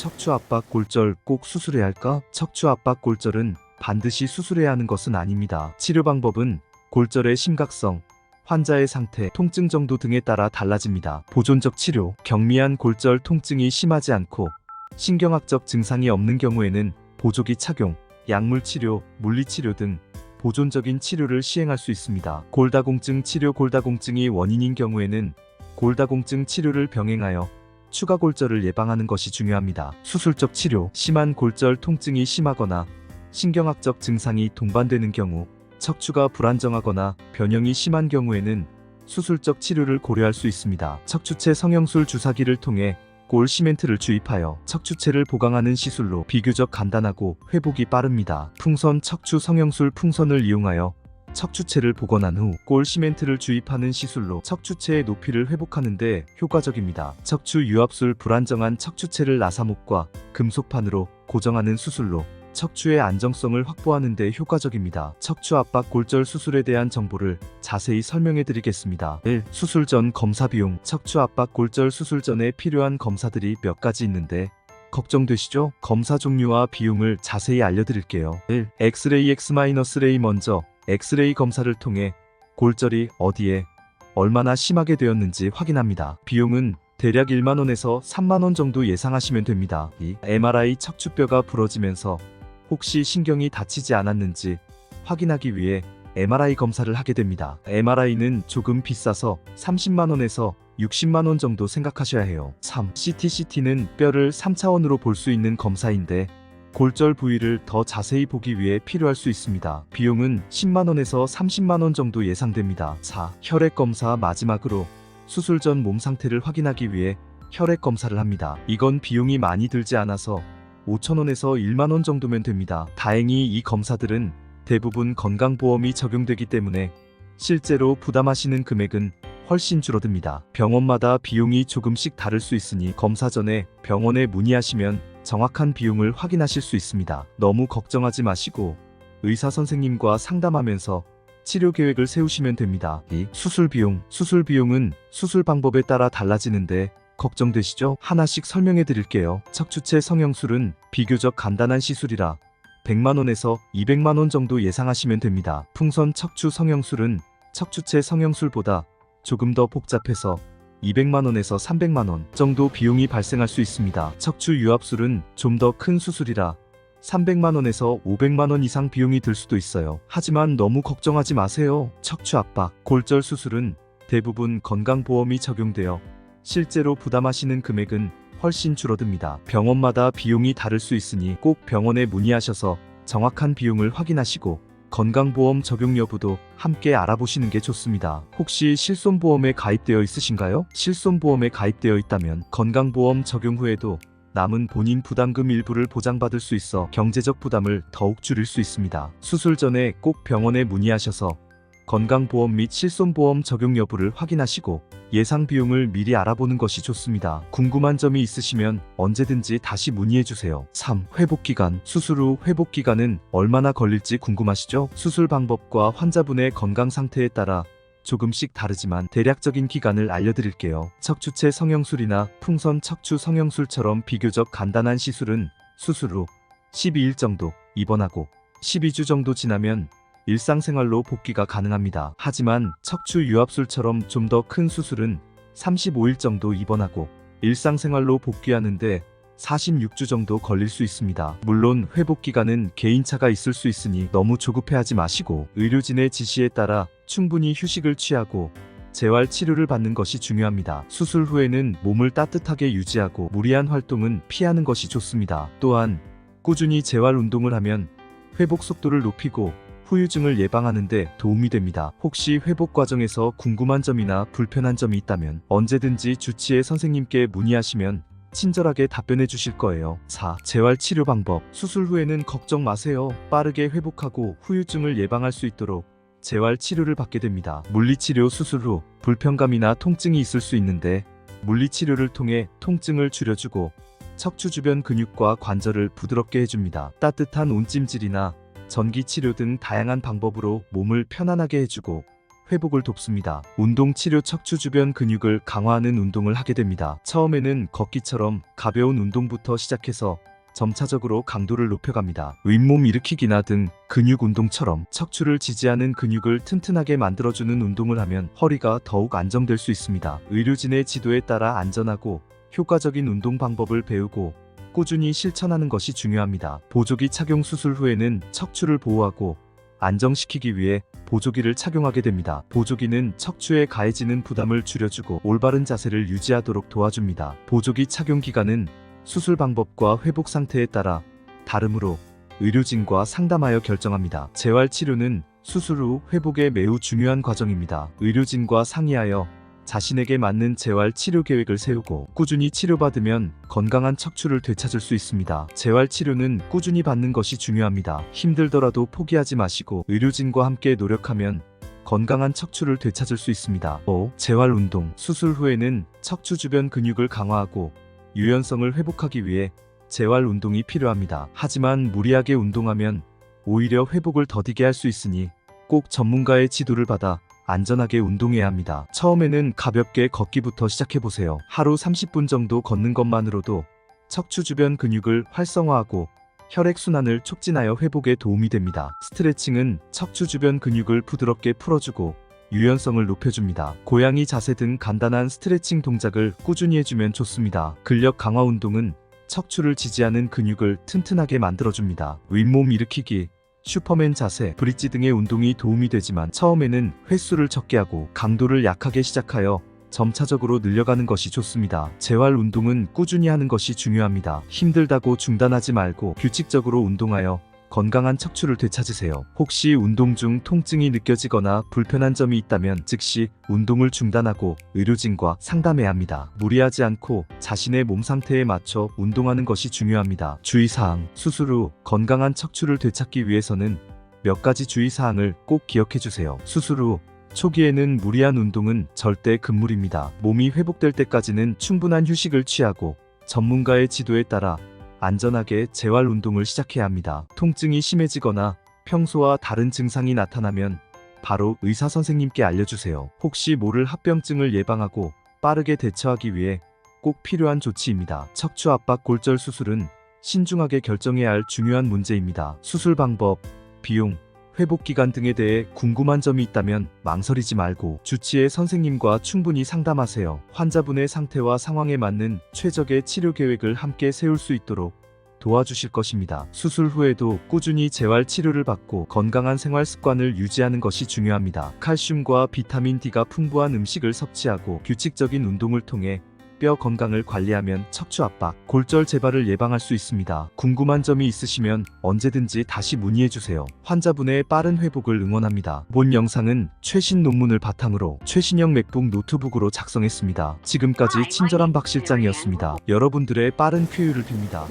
척추 압박 골절 꼭 수술해야 할까? 척추 압박 골절은 반드시 수술해야 하는 것은 아닙니다. 치료 방법은 골절의 심각성, 환자의 상태, 통증 정도 등에 따라 달라집니다. 보존적 치료, 경미한 골절 통증이 심하지 않고 신경학적 증상이 없는 경우에는 보조기 착용, 약물 치료, 물리 치료 등 보존적인 치료를 시행할 수 있습니다. 골다공증 치료 골다공증이 원인인 경우에는 골다공증 치료를 병행하여 추가 골절을 예방하는 것이 중요합니다. 수술적 치료, 심한 골절 통증이 심하거나 신경학적 증상이 동반되는 경우, 척추가 불안정하거나 변형이 심한 경우에는 수술적 치료를 고려할 수 있습니다. 척추체 성형술 주사기를 통해 골 시멘트를 주입하여 척추체를 보강하는 시술로 비교적 간단하고 회복이 빠릅니다. 풍선 척추 성형술 풍선을 이용하여 척추체를 복원한 후 골 시멘트를 주입하는 시술로 척추체의 높이를 회복하는데 효과적입니다. 척추 유압술 불안정한 척추체를 나사목과 금속판으로 고정하는 수술로 척추의 안정성을 확보하는 데 효과적입니다. 척추 압박 골절 수술에 대한 정보를 자세히 설명해 드리겠습니다. 1. 수술 전 검사 비용 척추 압박 골절 수술 전에 필요한 검사들이 몇 가지 있는데 걱정되시죠? 검사 종류와 비용을 자세히 알려드릴게요. 1. 엑스레이 X-레이 먼저 엑스레이 검사를 통해 골절이 어디에 얼마나 심하게 되었는지 확인합니다. 비용은 대략 1만원에서 3만원 정도 예상하시면 됩니다. 2. MRI 척추뼈가 부러지면서 혹시 신경이 다치지 않았는지 확인하기 위해 MRI 검사를 하게 됩니다. MRI는 조금 비싸서 30만원에서 60만원 정도 생각하셔야 해요. 3. CT-CT는 뼈를 3차원으로 볼 수 있는 검사인데 골절 부위를 더 자세히 보기 위해 필요할 수 있습니다. 비용은 10만원에서 30만원 정도 예상됩니다. 4. 혈액 검사 마지막으로 수술 전 몸 상태를 확인하기 위해 혈액 검사를 합니다. 이건 비용이 많이 들지 않아서 5천원에서 1만원 정도면 됩니다. 다행히 이 검사들은 대부분 건강보험이 적용되기 때문에 실제로 부담하시는 금액은 훨씬 줄어듭니다. 병원마다 비용이 조금씩 다를 수 있으니 검사 전에 병원에 문의하시면 정확한 비용을 확인하실 수 있습니다. 너무 걱정하지 마시고 의사 선생님과 상담하면서 치료 계획을 세우시면 됩니다. 2. 수술 비용. 수술 비용은 수술 방법에 따라 달라지는데 걱정되시죠? 하나씩 설명해 드릴게요. 척추체 성형술은 비교적 간단한 시술이라 100만원에서 200만원 정도 예상하시면 됩니다. 풍선 척추 성형술은 척추체 성형술보다 조금 더 복잡해서 200만원에서 300만원 정도 비용이 발생할 수 있습니다. 척추 유압술은 좀 더 큰 수술이라 300만원에서 500만원 이상 비용이 들 수도 있어요. 하지만 너무 걱정하지 마세요. 척추 압박, 골절 수술은 대부분 건강보험이 적용되어 실제로 부담하시는 금액은 훨씬 줄어듭니다. 병원마다 비용이 다를 수 있으니 꼭 병원에 문의하셔서 정확한 비용을 확인하시고 건강보험 적용 여부도 함께 알아보시는 게 좋습니다. 혹시 실손보험에 가입되어 있으신가요? 실손보험에 가입되어 있다면 건강보험 적용 후에도 남은 본인 부담금 일부를 보장받을 수 있어 경제적 부담을 더욱 줄일 수 있습니다. 수술 전에 꼭 병원에 문의하셔서 건강보험 및 실손보험 적용 여부를 확인하시고 예상 비용을 미리 알아보는 것이 좋습니다. 궁금한 점이 있으시면 언제든지 다시 문의해 주세요. 3. 회복 기간. 수술 후 회복 기간은 얼마나 걸릴지 궁금하시죠? 수술 방법과 환자분의 건강 상태에 따라 조금씩 다르지만 대략적인 기간을 알려드릴게요. 척추체 성형술이나 풍선 척추 성형술처럼 비교적 간단한 시술은 수술 후 12일 정도 입원하고 12주 정도 지나면 일상생활로 복귀가 가능합니다. 하지만 척추 유압술처럼 좀 더 큰 수술은 35일 정도 입원하고 일상생활로 복귀하는데 46주 정도 걸릴 수 있습니다. 물론 회복 기간은 개인차가 있을 수 있으니 너무 조급해하지 마시고 의료진의 지시에 따라 충분히 휴식을 취하고 재활 치료를 받는 것이 중요합니다. 수술 후에는 몸을 따뜻하게 유지하고 무리한 활동은 피하는 것이 좋습니다. 또한 꾸준히 재활 운동을 하면 회복 속도를 높이고 후유증을 예방하는데 도움이 됩니다. 혹시 회복 과정에서 궁금한 점이나 불편한 점이 있다면 언제든지 주치의 선생님께 문의하시면 친절하게 답변해 주실 거예요. 4. 재활 치료 방법. 수술 후에는 걱정 마세요. 빠르게 회복하고 후유증을 예방할 수 있도록 재활 치료를 받게 됩니다. 물리치료 수술 후 불편감이나 통증이 있을 수 있는데 물리치료를 통해 통증을 줄여주고 척추 주변 근육과 관절을 부드럽게 해줍니다. 따뜻한 온찜질이나 전기 치료 등 다양한 방법으로 몸을 편안하게 해주고 회복을 돕습니다. 운동 치료 척추 주변 근육을 강화하는 운동을 하게 됩니다. 처음에는 걷기처럼 가벼운 운동부터 시작해서 점차적으로 강도를 높여갑니다. 윗몸 일으키기나 등 근육 운동처럼 척추를 지지하는 근육을 튼튼하게 만들어주는 운동을 하면 허리가 더욱 안정될 수 있습니다. 의료진의 지도에 따라 안전하고 효과적인 운동 방법을 배우고 꾸준히 실천하는 것이 중요합니다. 보조기 착용 수술 후에는 척추를 보호하고 안정시키기 위해 보조기를 착용하게 됩니다. 보조기는 척추에 가해지는 부담을 줄여주고 올바른 자세를 유지하도록 도와줍니다. 보조기 착용 기간은 수술 방법과 회복 상태에 따라 다르므로 의료진과 상담하여 결정합니다. 재활 치료는 수술 후 회복에 매우 중요한 과정입니다. 의료진과 상의하여 자신에게 맞는 재활 치료 계획을 세우고 꾸준히 치료받으면 건강한 척추를 되찾을 수 있습니다. 재활 치료는 꾸준히 받는 것이 중요합니다. 힘들더라도 포기하지 마시고 의료진과 함께 노력하면 건강한 척추를 되찾을 수 있습니다. 5. 재활 운동. 수술 후에는 척추 주변 근육을 강화하고 유연성을 회복하기 위해 재활 운동이 필요합니다. 하지만 무리하게 운동하면 오히려 회복을 더디게 할 수 있으니 꼭 전문가의 지도를 받아 안전하게 운동해야 합니다. 처음에는 가볍게 걷기부터 시작해보세요. 하루 30분 정도 걷는 것만으로도 척추 주변 근육을 활성화하고 혈액순환을 촉진하여 회복에 도움이 됩니다. 스트레칭은 척추 주변 근육을 부드럽게 풀어주고 유연성을 높여줍니다. 고양이 자세 등 간단한 스트레칭 동작을 꾸준히 해주면 좋습니다. 근력 강화 운동은 척추를 지지하는 근육을 튼튼하게 만들어줍니다. 윗몸 일으키기, 슈퍼맨 자세, 브릿지 등의 운동이 도움이 되지만 처음에는 횟수를 적게 하고 강도를 약하게 시작하여 점차적으로 늘려가는 것이 좋습니다. 재활 운동은 꾸준히 하는 것이 중요합니다. 힘들다고 중단하지 말고 규칙적으로 운동하여 건강한 척추를 되찾으세요. 혹시 운동 중 통증이 느껴지거나 불편한 점이 있다면 즉시 운동을 중단하고 의료진과 상담해야 합니다. 무리하지 않고 자신의 몸 상태에 맞춰 운동하는 것이 중요합니다. 주의사항, 수술 후 건강한 척추를 되찾기 위해서는 몇 가지 주의사항을 꼭 기억해 주세요. 수술 후 초기에는 무리한 운동은 절대 금물입니다. 몸이 회복될 때까지는 충분한 휴식을 취하고 전문가의 지도에 따라 안전하게 재활 운동을 시작해야 합니다. 통증이 심해지거나 평소와 다른 증상이 나타나면 바로 의사 선생님께 알려주세요. 혹시 모를 합병증을 예방하고 빠르게 대처하기 위해 꼭 필요한 조치입니다. 척추 압박 골절 수술은 신중하게 결정해야 할 중요한 문제입니다. 수술 방법, 비용, 회복 기간 등에 대해 궁금한 점이 있다면 망설이지 말고 주치의 선생님과 충분히 상담하세요. 환자분의 상태와 상황에 맞는 최적의 치료 계획을 함께 세울 수 있도록 도와주실 것입니다. 수술 후에도 꾸준히 재활 치료를 받고 건강한 생활 습관을 유지하는 것이 중요합니다. 칼슘과 비타민 D가 풍부한 음식을 섭취하고 규칙적인 운동을 통해 뼈 건강을 관리하면 척추 압박, 골절 재발을 예방할 수 있습니다. 궁금한 점이 있으시면 언제든지 다시 문의해 주세요. 환자분의 빠른 회복을 응원합니다. 본 영상은 최신 논문을 바탕으로 최신형 맥북 노트북으로 작성했습니다. 지금까지 친절한 박 실장이었습니다. 여러분들의 빠른 쾌유를 빕니다.